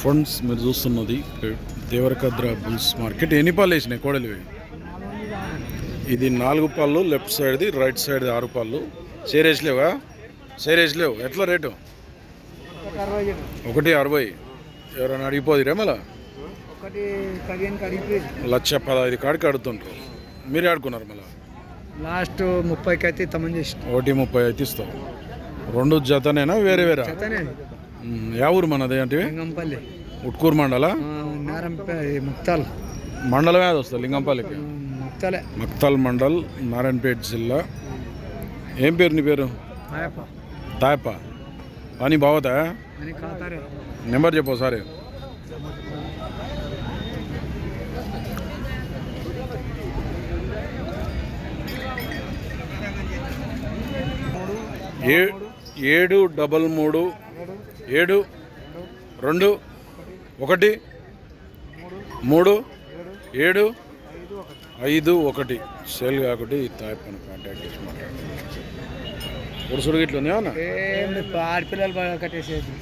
Funds మీరు చూస్తున్నది Devarakadra bulls market. ఎన్ని పాలు వేసినాయి కోడలు ఇవి? ఇది నాలుగు పళ్ళు లెఫ్ట్ సైడ్ది రైట్ సైడ్ది ఆరు పళ్ళు సేరేసలేవా సేరేసలేవు ఎట్లా రేటు? ఒకటి అరవై. ఎవరైనా అడిగిపోదిరే మళ్ళా? లక్ష పదహైదు కాడికి అడుగుతుంటారు మీరే ఆడుకున్నారు మళ్ళా? లాస్ట్ ముప్పైకి అయితే చేసిన. ఒకటి ముప్పై అయితే ఇస్తాం రెండు జతనేనా? వేరే వేరే? ఊరు మనది అంటే లింగంపల్లి ఉట్కూరు మండల ముక్తాల్ మండలమే అది వస్తుంది లింగంపల్లికి ముక్తాలే మక్తల్ మండల్ నారాయణపేట జిల్లా ఏం పేరు నీ పేరు తాయప్ప పని బావతా నెంబర్ చెప్పు ఏ ఏడు డబల్ మూడు ఏడు రెండు ఒకటి మూడు ఏడు ఐదు ఒకటి. సేల్ కాకుండా ఈ తాయప్పని కాంటాక్ట్ చేసి మాట్లాడు ఉడుసుడు గిట్ల ఉందా అన్న ఏం ఆడపిల్లలు బాగా కట్టేసేది.